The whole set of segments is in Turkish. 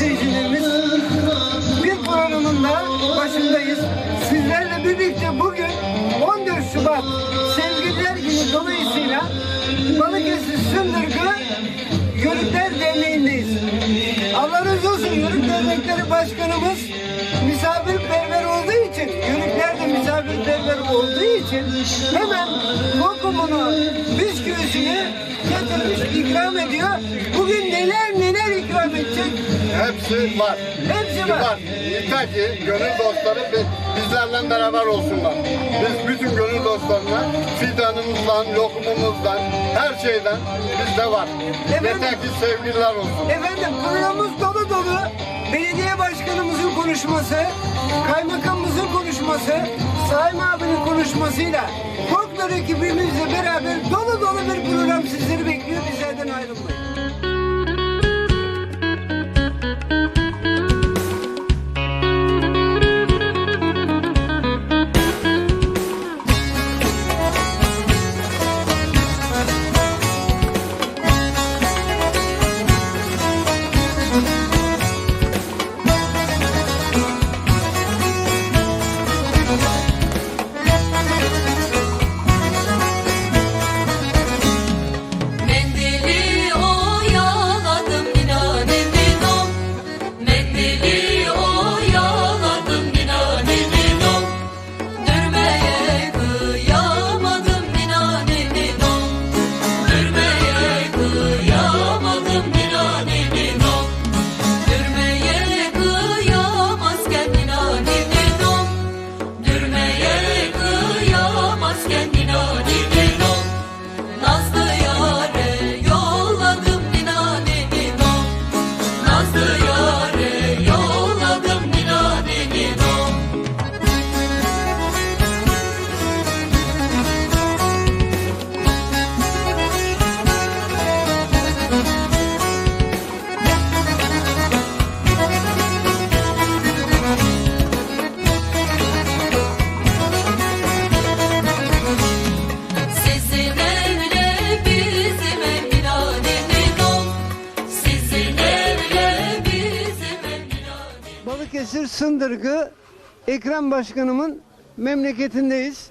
seyircilerimiz. Bir programın da başındayız. Sizlerle birlikte bugün 14 Şubat Sevgililer Günü dolayısıyla Balıkesir Sündürgü Yörükler Derneği'ndeyiz. Allah razı olsun Yörük Dernekleri Başkanımız misafirperver olduğu için, Yörükler de misafirperver olduğu için hemen lokumunu, bisküvisini getirmiş ikram ediyor. Bugün neler neler ikram edecek? Hepsi var. Hepsi var. Yeter ki gönül dostları bi- bizlerle beraber olsunlar. Biz bütün gönül dostlarına fidanımızdan, lokumumuzdan, her şeyden bizde var. Efendim? Yeter ki sevgililer olsun. Efendim programımız dolu dolu. Belediye başkanımızın konuşması, kaymakamımızın konuşması, Sayın abinin konuşmasıyla Folklor ekibimizle beraber dolu Ekrem Başkanımın memleketindeyiz.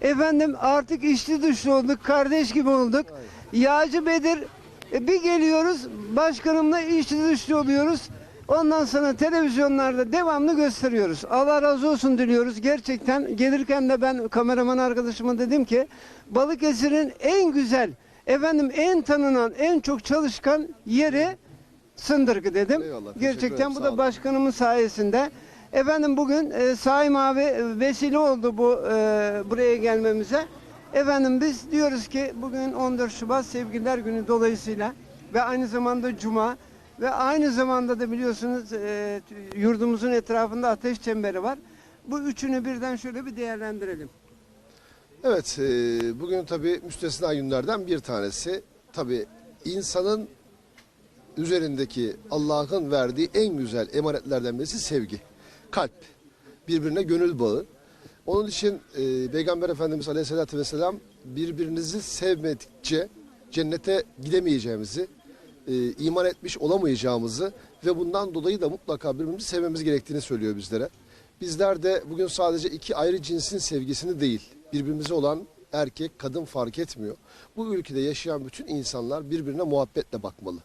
Efendim artık içli dışlı olduk, kardeş gibi olduk. Yağcı Bedir e, bir geliyoruz, başkanımla içli dışlı oluyoruz. Ondan sonra televizyonlarda devamlı gösteriyoruz. Allah razı olsun diliyoruz. Gerçekten gelirken de ben kameraman arkadaşıma dedim ki Balıkesir'in en güzel, efendim en tanınan, en çok çalışkan yeri Sındırgı dedim. Eyvallah, teşekkür Gerçekten ederim, bu sağ da olun. başkanımın sayesinde. Efendim bugün e, Saim abi e, vesile oldu bu e, buraya gelmemize. Efendim biz diyoruz ki bugün 14 Şubat Sevgililer Günü dolayısıyla ve aynı zamanda Cuma ve aynı zamanda da biliyorsunuz e, yurdumuzun etrafında ateş çemberi var. Bu üçünü birden şöyle bir değerlendirelim. Evet, e, bugün tabii müstesna günlerden bir tanesi. Tabii insanın üzerindeki Allah'ın verdiği en güzel emanetlerden birisi sevgi. Kalp. Birbirine gönül bağı. Onun için e, Peygamber Efendimiz Aleyhisselatü Vesselam birbirinizi sevmedikçe cennete gidemeyeceğimizi, e, iman etmiş olamayacağımızı ve bundan dolayı da mutlaka birbirimizi sevmemiz gerektiğini söylüyor bizlere. Bizler de bugün sadece iki ayrı cinsin sevgisini değil, birbirimize olan erkek, kadın fark etmiyor. Bu ülkede yaşayan bütün insanlar birbirine muhabbetle bakmalı.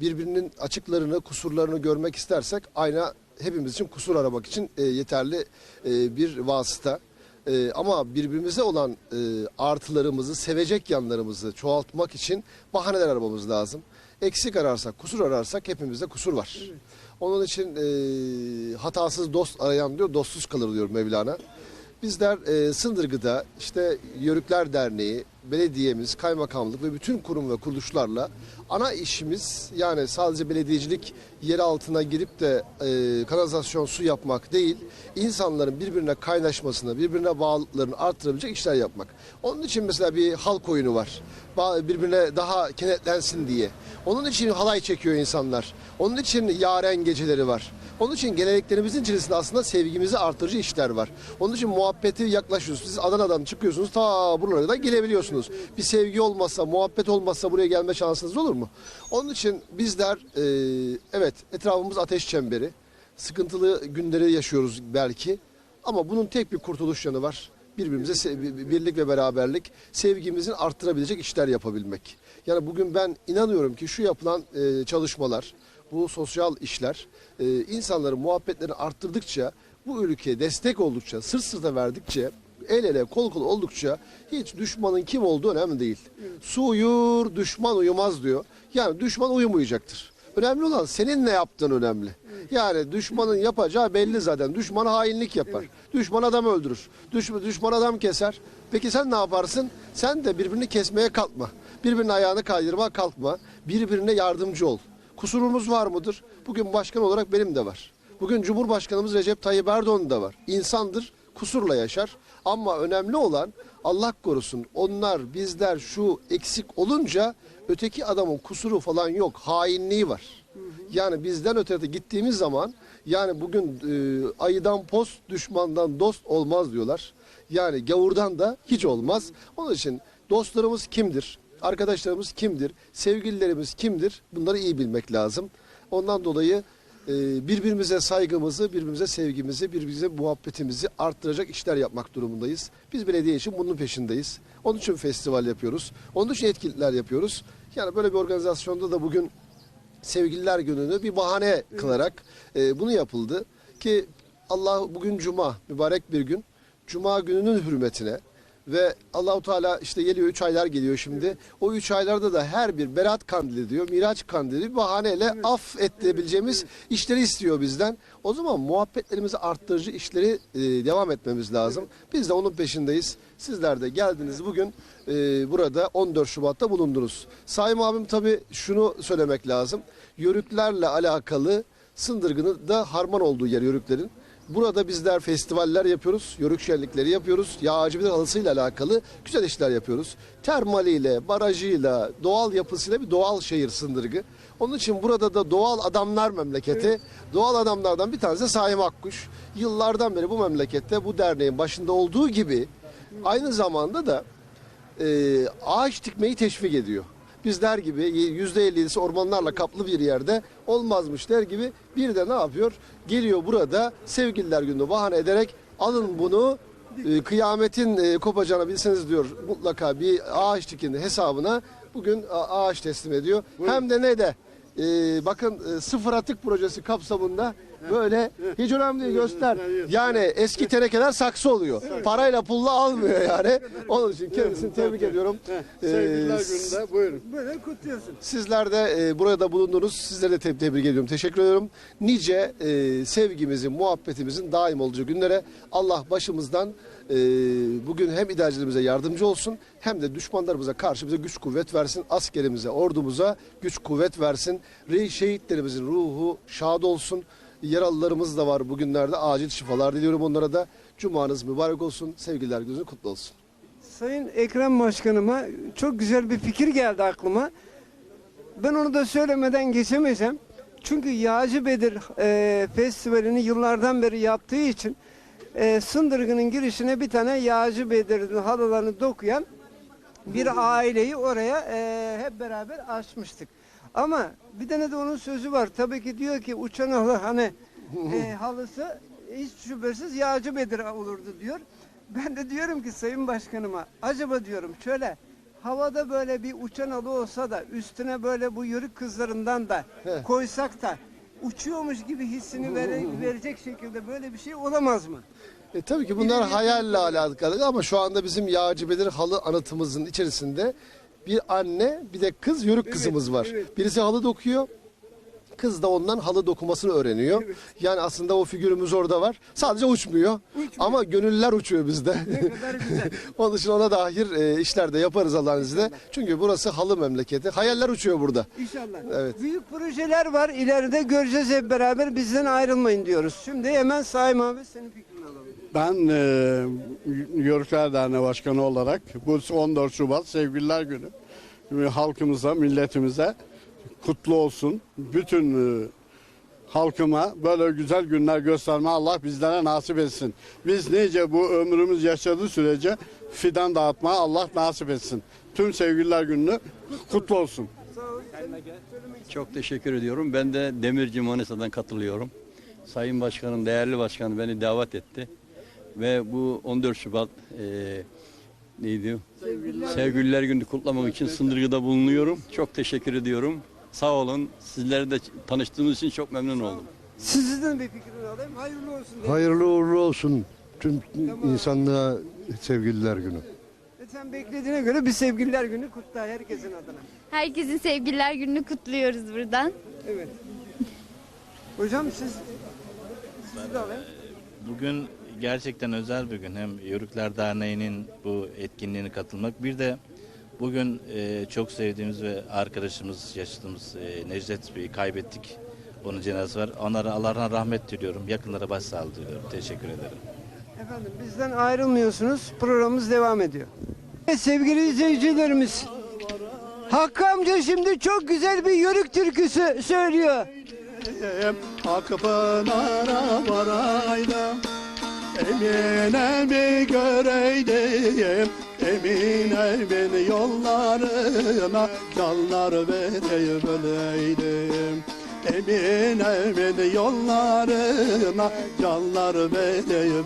Birbirinin açıklarını, kusurlarını görmek istersek ayna hepimiz için kusur aramak için e, yeterli e, bir vasıta. E, ama birbirimize olan e, artılarımızı, sevecek yanlarımızı çoğaltmak için bahaneler aramamız lazım. Eksik ararsak, kusur ararsak hepimizde kusur var. Onun için e, hatasız dost arayan diyor, dostsuz kalır diyor Mevlana. Bizler e, Sındırgı'da işte Yörükler Derneği, belediyemiz, kaymakamlık ve bütün kurum ve kuruluşlarla ana işimiz yani sadece belediyecilik yer altına girip de e, kanalizasyon su yapmak değil, insanların birbirine kaynaşmasını, birbirine bağlılıklarını arttırabilecek işler yapmak. Onun için mesela bir halk oyunu var. Birbirine daha kenetlensin diye. Onun için halay çekiyor insanlar. Onun için yaren geceleri var. Onun için geleneklerimizin içerisinde aslında sevgimizi artırıcı işler var. Onun için muhabbeti yaklaşıyorsunuz. Siz Adana'dan çıkıyorsunuz ta buralara kadar gelebiliyorsunuz. Bir sevgi olmazsa, muhabbet olmazsa buraya gelme şansınız olur mu? Onun için bizler e, evet etrafımız ateş çemberi. Sıkıntılı günleri yaşıyoruz belki. Ama bunun tek bir kurtuluş yanı var. Birbirimize birlik ve beraberlik, sevgimizin arttırabilecek işler yapabilmek. Yani bugün ben inanıyorum ki şu yapılan e, çalışmalar, bu sosyal işler e, insanların muhabbetlerini arttırdıkça, bu ülkeye destek oldukça, sırt sırta verdikçe, el ele kol kol oldukça hiç düşmanın kim olduğu önemli değil. Su uyur, düşman uyumaz diyor. Yani düşman uyumayacaktır. Önemli olan senin ne yaptığın önemli. Yani düşmanın yapacağı belli zaten. Düşman hainlik yapar. Düşman adam öldürür. Düş- düşman adam keser. Peki sen ne yaparsın? Sen de birbirini kesmeye kalkma. Birbirinin ayağını kaydırma kalkma. Birbirine yardımcı ol. Kusurumuz var mıdır? Bugün başkan olarak benim de var. Bugün Cumhurbaşkanımız Recep Tayyip Erdoğan da var. İnsandır, kusurla yaşar. Ama önemli olan Allah korusun onlar bizler şu eksik olunca öteki adamın kusuru falan yok. Hainliği var. Yani bizden ötede gittiğimiz zaman yani bugün e, ayıdan post düşmandan dost olmaz diyorlar. Yani gavurdan da hiç olmaz. Onun için dostlarımız kimdir? Arkadaşlarımız kimdir? Sevgililerimiz kimdir? Bunları iyi bilmek lazım. Ondan dolayı e, birbirimize saygımızı, birbirimize sevgimizi, birbirimize muhabbetimizi arttıracak işler yapmak durumundayız. Biz belediye için bunun peşindeyiz. Onun için festival yapıyoruz. Onun için etkinlikler yapıyoruz. Yani böyle bir organizasyonda da bugün Sevgililer Günü'nü bir bahane kılarak e, bunu yapıldı. Ki Allah bugün Cuma, mübarek bir gün. Cuma gününün hürmetine ve Allahu Teala işte geliyor üç aylar geliyor şimdi. O üç aylarda da her bir Berat Kandili diyor, Miraç Kandili bir bahaneyle af ettirebileceğimiz işleri istiyor bizden. O zaman muhabbetlerimizi arttırıcı işleri e, devam etmemiz lazım. Biz de onun peşindeyiz. Sizler de geldiniz bugün e, burada 14 Şubat'ta bulundunuz. Saim abim tabii şunu söylemek lazım. Yörüklerle alakalı Sındırgı'nın da harman olduğu yer yörüklerin. Burada bizler festivaller yapıyoruz, yörük şenlikleri yapıyoruz. Yağcı bir halısıyla alakalı güzel işler yapıyoruz. Termaliyle, barajıyla, doğal yapısıyla bir doğal şehir Sındırgı. Onun için burada da doğal adamlar memleketi. Doğal adamlardan bir tanesi Saim Akkuş. Yıllardan beri bu memlekette bu derneğin başında olduğu gibi aynı zamanda da e, ağaç dikmeyi teşvik ediyor. Bizler gibi yüzde 57'si ormanlarla kaplı bir yerde olmazmış der gibi bir de ne yapıyor? Geliyor burada sevgililer gününü bahane ederek alın bunu e, kıyametin e, kopacağını bilseniz diyor mutlaka bir ağaç dikin hesabına bugün ağaç teslim ediyor. Hem de ne de e, bakın sıfır atık projesi kapsamında böyle hiç önemli değil göster. Yani eski tenekeler saksı oluyor. Parayla pulla almıyor yani. Onun için kendisini tebrik ediyorum. Sevgililer Ee, gününde buyurun. Böyle kutluyorsun. Sizler de e, burada bulundunuz. Sizleri de te- tebrik ediyorum. Teşekkür ediyorum. Nice e, sevgimizin, muhabbetimizin daim olacağı günlere Allah başımızdan e, bugün hem idarecilerimize yardımcı olsun hem de düşmanlarımıza karşı bize güç kuvvet versin. Askerimize, ordumuza güç kuvvet versin. Re şehitlerimizin ruhu şad olsun. Yaralılarımız da var bugünlerde. Acil şifalar diliyorum onlara da. Cumanız mübarek olsun. Sevgililer gününüz kutlu olsun. Sayın Ekrem Başkanıma çok güzel bir fikir geldi aklıma. Ben onu da söylemeden geçemeyeceğim. Çünkü Yağcı Bedir e, Festivali'ni yıllardan beri yaptığı için e, Sındırgı'nın girişine bir tane Yağcı Bedir'in halılarını dokuyan bir aileyi oraya e, hep beraber açmıştık. Ama bir tane de onun sözü var. Tabii ki diyor ki uçan halı hani e, halısı hiç şüphesiz Yağcı Bedir olurdu diyor. Ben de diyorum ki Sayın Başkanıma acaba diyorum şöyle havada böyle bir uçan halı olsa da üstüne böyle bu yörük kızlarından da koysak da uçuyormuş gibi hissini vere- verecek şekilde böyle bir şey olamaz mı? E, tabii ki bunlar hayalle alakalı ama şu anda bizim Yağcı Bedir halı anıtımızın içerisinde bir anne bir de kız yörük kızımız var. evet. Birisi halı dokuyor. Kız da ondan halı dokumasını öğreniyor. Yani aslında o figürümüz orada var. Sadece uçmuyor. Ama gönüller uçuyor bizde. Onun için ona dair e, işler de yaparız Allah'ın izniyle. Çünkü burası halı memleketi. Hayaller uçuyor burada. İnşallah. Evet. Büyük projeler var. İleride göreceğiz hep beraber. Bizden ayrılmayın diyoruz. Şimdi hemen Saim abi senin alalım. Ben e, Yörükler Derneği Başkanı olarak bu 14 Şubat Sevgililer Günü e, halkımıza, milletimize kutlu olsun. Bütün e, halkıma böyle güzel günler gösterme Allah bizlere nasip etsin. Biz nice bu ömrümüz yaşadığı sürece fidan dağıtma Allah nasip etsin. Tüm sevgililer gününü kutlu olsun. Çok teşekkür ediyorum. Ben de Demirci Manisa'dan katılıyorum. Sayın Başkanım, değerli başkanım beni davet etti. Ve bu 14 Şubat e, neydi? Sevgililer. Günü kutlamak için Sındırgı'da bulunuyorum. Çok teşekkür ediyorum. Sağ olun. Sizlerle de tanıştığımız için çok memnun oldum. Sizden bir fikrini alayım. Hayırlı olsun. Hayırlı uğurlu olsun tüm insanlığa sevgililer günü. E Sen beklediğine göre bir sevgililer günü kutla herkesin adına. Herkesin sevgililer gününü kutluyoruz buradan. Evet. Hocam siz sizi de alayım. Bugün gerçekten özel bir gün. Hem Yörükler Derneği'nin bu etkinliğine katılmak. Bir de bugün e, çok sevdiğimiz ve arkadaşımız, yaşadığımız e, Necdet Bey'i kaybettik. Onun cenazesi var. Onlara Allah'tan rahmet diliyorum. Yakınlara başsağlığı diliyorum. Teşekkür ederim. Efendim bizden ayrılmıyorsunuz. Programımız devam ediyor. Evet, sevgili izleyicilerimiz. Hakkı amca şimdi çok güzel bir yörük türküsü söylüyor. Akpınar'a varaydım Emine mi göreydim? Emine beni yollarına Canlar verebileydim Emine beni yollarına Canlar verebileydim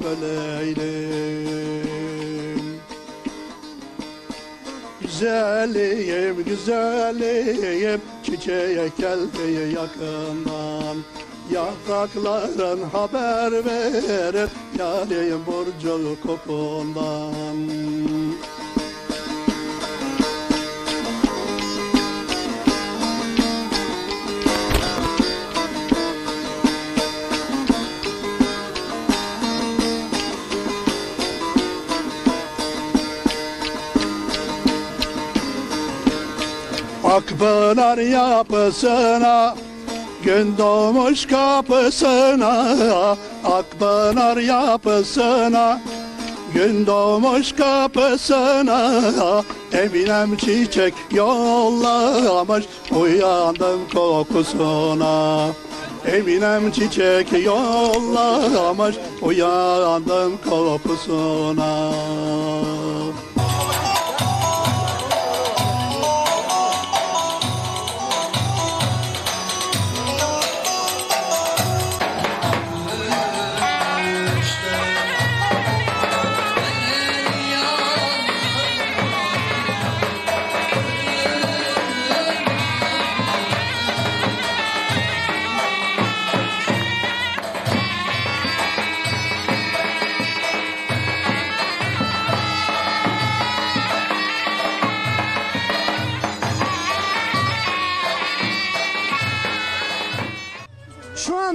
Güzelim, güzelim, çiçek geldi yakından. Yaprakların haber verir, yarim burcu kokundan. Akpınar yapısına Gün doğmuş kapısına Akpınar yapısına. Gün doğmuş kapısına Eminem çiçek yollamış Uyandım kokusuna. Eminem çiçek yollamış Uyandım kokusuna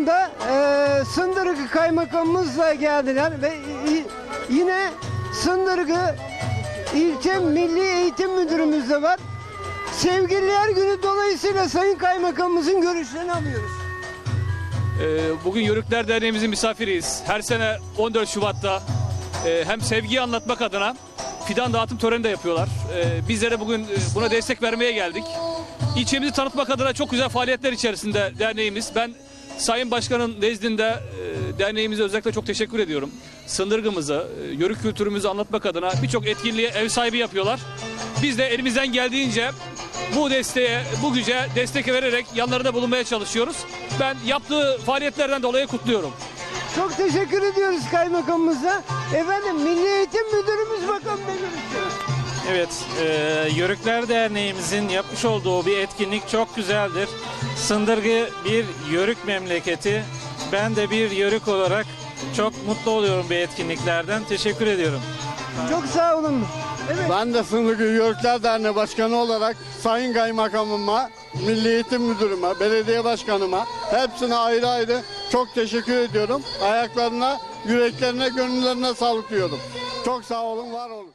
anda eee Sındırgı Kaymakamımızla geldiler ve y- yine Sındırgı İlçe Milli Eğitim Müdürümüz de var. Sevgililer Günü dolayısıyla Sayın Kaymakamımızın görüşlerini alıyoruz. Ee, Bugün Yörükler Derneğimizin misafiriyiz. Her sene 14 Şubat'ta e, hem sevgiyi anlatmak adına fidan dağıtım töreni de yapıyorlar. Ee, Bizlere de bugün e, buna destek vermeye geldik. İlçemizi tanıtmak adına çok güzel faaliyetler içerisinde derneğimiz. Ben Sayın Başkan'ın nezdinde e, derneğimize özellikle çok teşekkür ediyorum. Sındırgımızı, e, yörük kültürümüzü anlatmak adına birçok etkinliğe ev sahibi yapıyorlar. Biz de elimizden geldiğince bu desteğe, bu güce destek vererek yanlarında bulunmaya çalışıyoruz. Ben yaptığı faaliyetlerden dolayı kutluyorum. Çok teşekkür ediyoruz kaymakamımıza. Efendim Milli Eğitim Müdürümüz bakalım ne görüşüyor. Evet, e, Yörükler Derneğimizin yapmış olduğu bir etkinlik çok güzeldir. Sındırgı bir yörük memleketi. Ben de bir yörük olarak çok mutlu oluyorum bu etkinliklerden. Teşekkür ediyorum. Çok sağ olun. Evet. Ben de Sınırgı Yörükler Derneği Başkanı olarak Sayın Kaymakamıma, Milli Eğitim Müdürüme, Belediye Başkanıma hepsine ayrı ayrı çok teşekkür ediyorum. Ayaklarına, yüreklerine, gönüllerine sağlık diyorum. Çok sağ olun, var olun.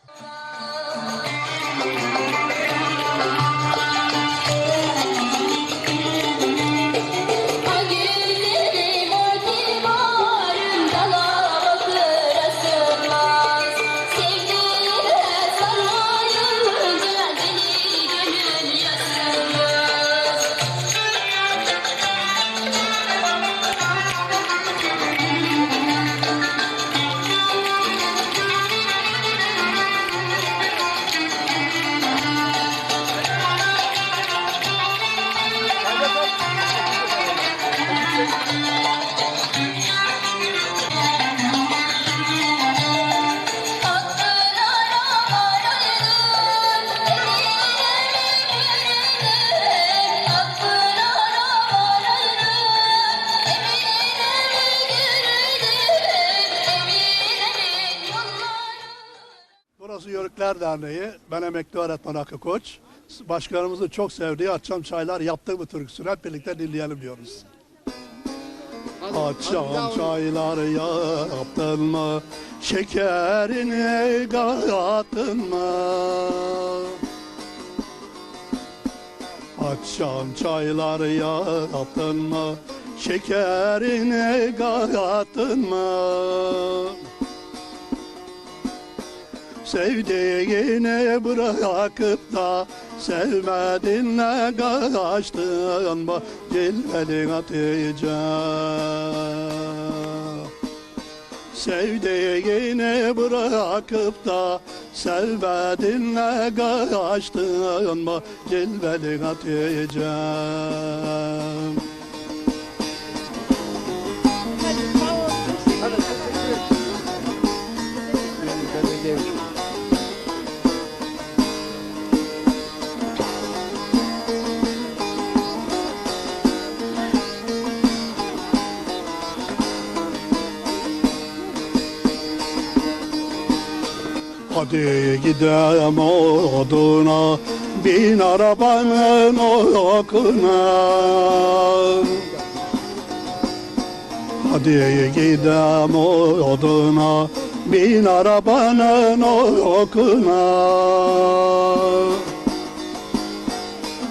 Ben emekli öğretmen Hakkı Koç. Başkanımızın çok sevdiği akşam çaylar yaptığı bu türküsünü hep birlikte dinleyelim diyoruz. Akşam çaylar yaptın mı? Şekerini kattın mı? Akşam çaylar yaptın mı? Şekerini kattın mı? Sevdiğini bırakıp da sevmedinle kaçtın mı? Cilveli Hatice. Sevdiğini bırakıp da sevmedinle kaçtın mı? Cilveli Hatice. Hadi gidelim oduna bin arabanın okuna Hadi gidelim oduna bin arabanın okuna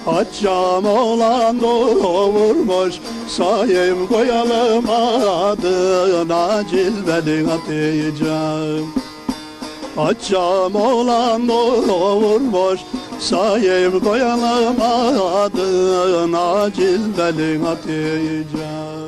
Açacağım olan doğurmuş Sayım koyalım adına Cilveli Hatice'm Açam olan doğurmuş Sayım koyalım adına Cilveli Hatice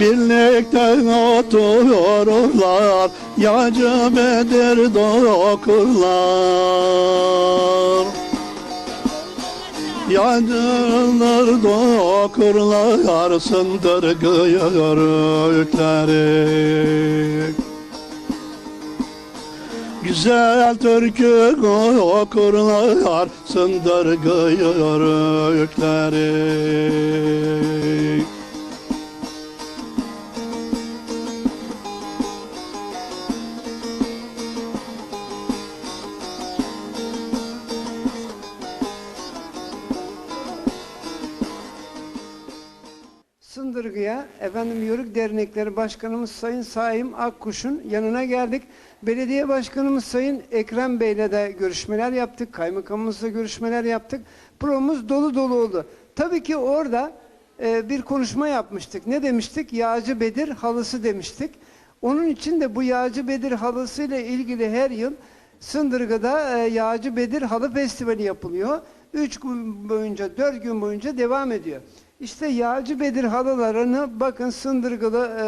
birlikte otururlar Yacı Bedir dokurlar. Yacılar dokurlar Sındırgı yörükleri Güzel türkü okurlar Sındırgı yörükleri Sındırgı'ya efendim Yörük Dernekleri Başkanımız Sayın Saim Akkuş'un yanına geldik. Belediye Başkanımız Sayın Ekrem Bey'le de görüşmeler yaptık. Kaymakamımızla görüşmeler yaptık. Programımız dolu dolu oldu. Tabii ki orada e, bir konuşma yapmıştık. Ne demiştik? Yağcı Bedir halısı demiştik. Onun için de bu Yağcı Bedir halısı ile ilgili her yıl Sındırgı'da e, Yağcı Bedir Halı Festivali yapılıyor. Üç gün boyunca, dört gün boyunca devam ediyor. İşte Yağcı Bedir halılarını bakın Sındırgılı e,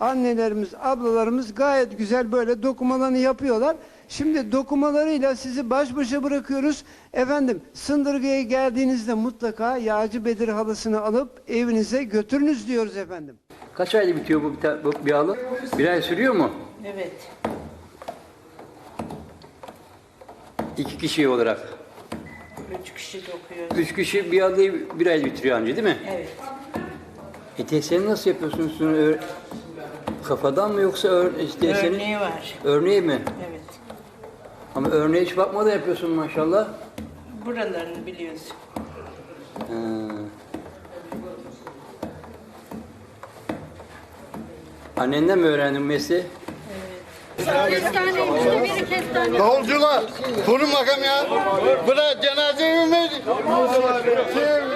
annelerimiz, ablalarımız gayet güzel böyle dokumalarını yapıyorlar. Şimdi dokumalarıyla sizi baş başa bırakıyoruz. Efendim Sındırgı'ya geldiğinizde mutlaka Yağcı Bedir halısını alıp evinize götürünüz diyoruz efendim. Kaç ayda bitiyor bu, bir bu bir halı? Bir ay sürüyor mu? Evet. İki kişi olarak. Üç kişi dokuyoruz. Üç kişi bir halıyı bir ay bitiriyor anca değil mi? Evet. E teseni nasıl yapıyorsunuz? Şunu ör- kafadan mı yoksa ör, işte teseni- Örneği var. Örneği mi? Evet. Ama örneğe hiç bakmadan yapıyorsun maşallah. Buralarını biliyoruz. Ha. Annenden mi öğrendin mesleği? Davulcular, durun bakalım ya. Bırak cenaze mi? Kolay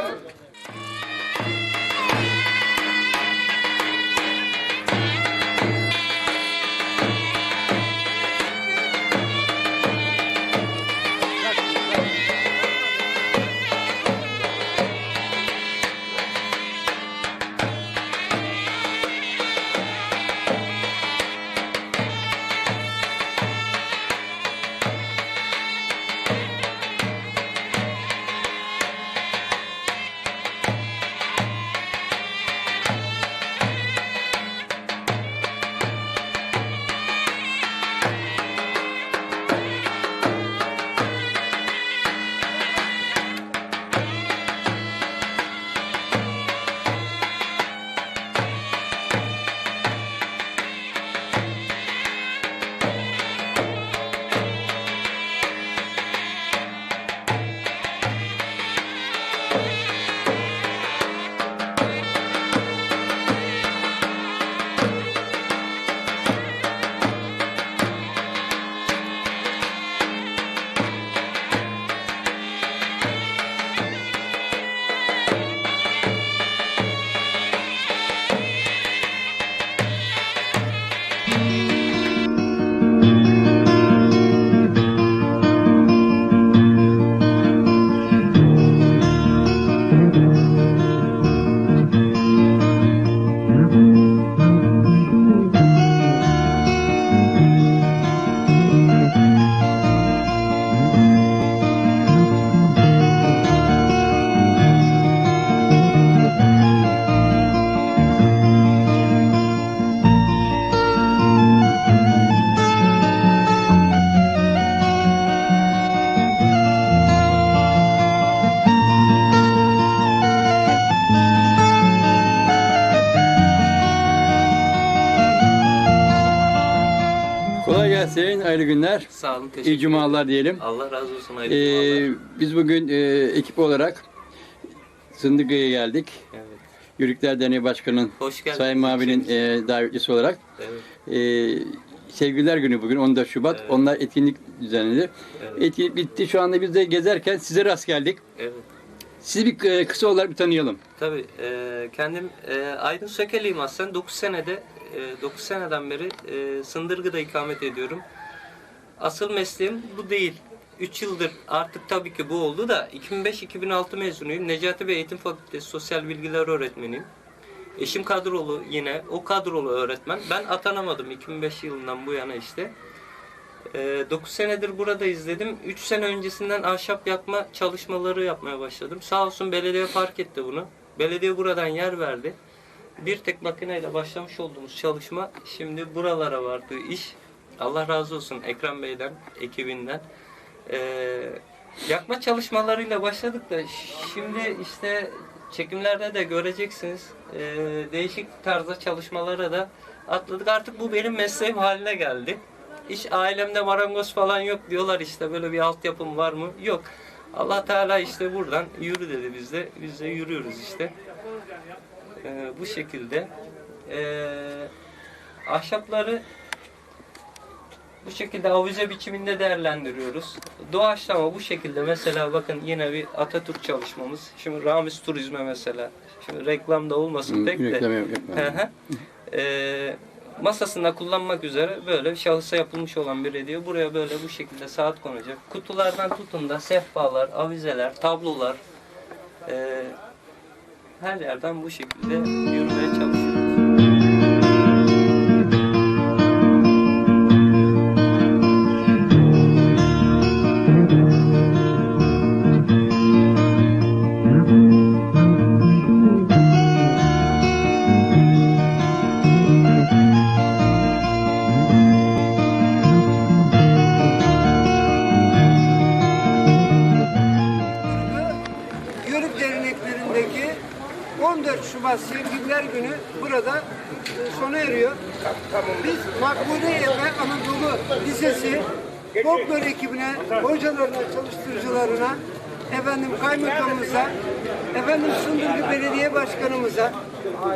olun, teşekkür İyi cumalar diyelim. Allah razı olsun, hayırlı Ee, biz bugün e, ekip olarak Sındıkı'ya geldik. Evet. Yörükler Derneği Başkanı'nın. Sayın Mavi'nin e, davetlisi olarak. Evet. E, Sevgililer Günü bugün 14 Şubat. Evet. Onlar etkinlik düzenledi. Evet. Etkinlik bitti. Şu anda biz de gezerken size rast geldik. Evet. Sizi bir e, kısa olarak bir tanıyalım. Tabii, e, kendim e, Aydın Sökeliyim aslında. 9 senede, e, 9 seneden beri e, Sındırgı'da ikamet ediyorum. Asıl mesleğim bu değil. 3 yıldır artık tabii ki bu oldu da 2005-2006 mezunuyum. Necati Bey Eğitim Fakültesi Sosyal Bilgiler Öğretmeniyim. Eşim kadrolu yine. O kadrolu öğretmen. Ben atanamadım 2005 yılından bu yana işte. 9 senedir burada izledim. 3 sene öncesinden ahşap yakma çalışmaları yapmaya başladım. Sağ olsun belediye fark etti bunu. Belediye buradan yer verdi. Bir tek makineyle başlamış olduğumuz çalışma şimdi buralara vardı iş. Allah razı olsun Ekrem Bey'den, ekibinden. Ee, yakma çalışmalarıyla başladık da şimdi işte çekimlerde de göreceksiniz. Ee, değişik tarzda çalışmalara da atladık. Artık bu benim mesleğim haline geldi. Hiç ailemde marangoz falan yok diyorlar işte böyle bir altyapım var mı? Yok. Allah Teala işte buradan yürü dedi bizde. Biz de yürüyoruz işte. Ee, bu şekilde. Ee, ahşapları bu şekilde avize biçiminde değerlendiriyoruz. Doğaçlama bu şekilde mesela bakın yine bir Atatürk çalışmamız. Şimdi Ramiz Turizm'e mesela. Şimdi reklamda olmasın pek de. Reklam yapma. Hı hı. Ee, masasında kullanmak üzere böyle şahısa yapılmış olan bir hediye. Buraya böyle bu şekilde saat konacak. Kutulardan tutun da sehpalar, avizeler, tablolar ee, her yerden bu şekilde yürümeye çalışıyoruz. Folklor ekibine, hocalarına, çalıştırıcılarına, efendim kaymakamımıza, efendim Sundurgu Belediye Başkanımıza,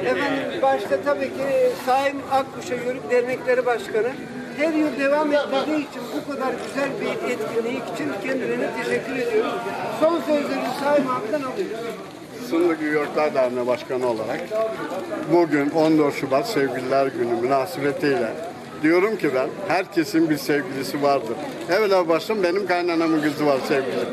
efendim başta tabii ki Saim Akkuş'a Yörük Dernekleri Başkanı, her yıl devam ettirdiği için bu kadar güzel bir etkinlik için kendilerine teşekkür ediyorum. Son sözleri Saim abiden alıyoruz. Sınırlı Yörükler Derneği Başkanı olarak bugün 14 Şubat Sevgililer Günü münasebetiyle diyorum ki ben herkesin bir sevgilisi vardır. Evvela başım benim kaynanamın kızı var sevgili.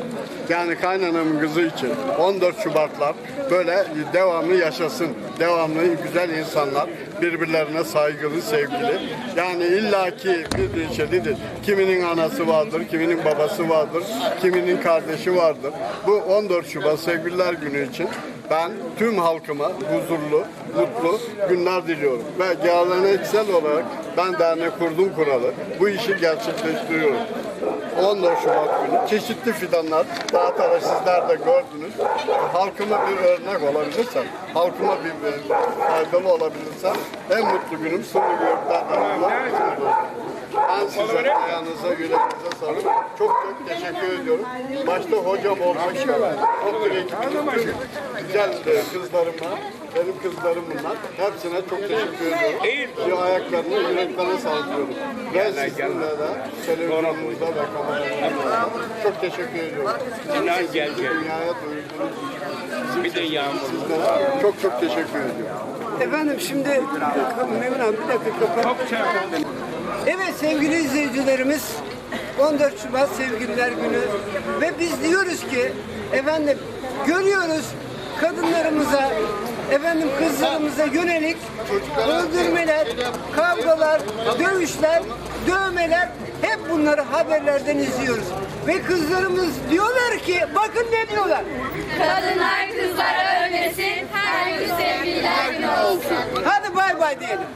Yani kaynanamın kızı için 14 Şubatlar böyle devamlı yaşasın. Devamlı güzel insanlar birbirlerine saygılı, sevgili. Yani illaki bir şeydir. Kiminin anası vardır, kiminin babası vardır, kiminin kardeşi vardır. Bu 14 Şubat Sevgililer Günü için ben tüm halkıma huzurlu, mutlu günler diliyorum. Ve geleneksel olarak ben dernek kurdum kuralı. Bu işi gerçekleştiriyorum. 14 Şubat günü çeşitli fidanlar dağıtarak sizler de gördünüz. Halkıma bir örnek olabilirsem, halkıma bir bir faydalı olabilirsem en mutlu günüm Sulu Gökler'den Ben size ayağınıza, yüreğinize sarılıp çok çok teşekkür ediyorum. Başta hocam olmak üzere. O ekibim, tüm güzel e, kızlarıma, benim kızlarım bunlar. Hepsine çok teşekkür ediyorum. Bir ayaklarına, yüreklerine sağlık diyorum. Ve sizinle de televizyonunuzda ve kameralarınızda çok teşekkür ediyorum. Dünyaya duyduğunuz bir de Sizlere çok çok teşekkür ediyorum. Efendim şimdi Mevlana abi bir dakika kapat. Evet sevgili izleyicilerimiz 14 Şubat Sevgililer Günü ve biz diyoruz ki efendim görüyoruz kadınlarımıza efendim kızlarımıza yönelik öldürmeler, kavgalar, dövüşler, dövmeler hep bunları haberlerden izliyoruz. Ve kızlarımız diyorlar ki bakın ne diyorlar. Kadınlar kızlar ölmesin, her gün sevgililer günü olsun. Hadi bay bay diyelim.